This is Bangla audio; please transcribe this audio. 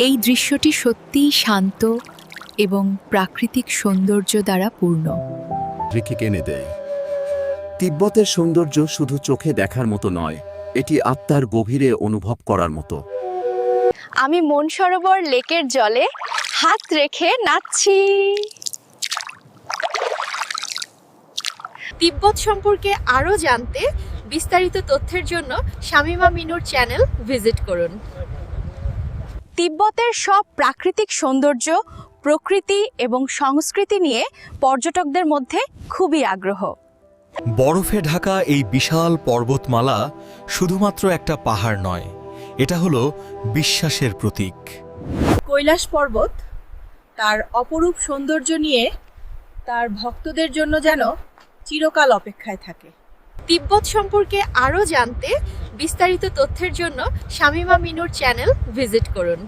এই দৃশ্যটি সত্যিই শান্ত এবং প্রাকৃতিক সৌন্দর্য দ্বারা পূর্ণ। রেখে এনে দেয় তিব্বতের সৌন্দর্য শুধু চোখে দেখার মতো নয় এটি আত্মার গভীরে অনুভব করার মতো। আমি মন সরোবর লেকের জলে হাত রেখে নাচছি। তিব্বত সম্পর্কে আরও জানতে বিস্তারিত তথ্যের জন্য শামিমা মিনুর চ্যানেল ভিজিট করুন। তিব্বতের সব প্রাকৃতিক সৌন্দর্য প্রকৃতি এবং সংস্কৃতি নিয়ে পর্যটকদের মধ্যে খুবই আগ্রহ। বরফে ঢাকা এই বিশাল পর্বতমালা শুধুমাত্র একটা পাহাড় নয় এটা হলো বিশ্বাসের প্রতীক। কৈলাস পর্বত তার অপরূপ সৌন্দর্য নিয়ে তার ভক্তদের জন্য যেন চিরকাল অপেক্ষায় থাকে। তিব্বত সম্পর্কে আরও জানতে বিস্তারিত তথ্যের জন্য শামিমা মিনুর চ্যানেল ভিজিট করুন।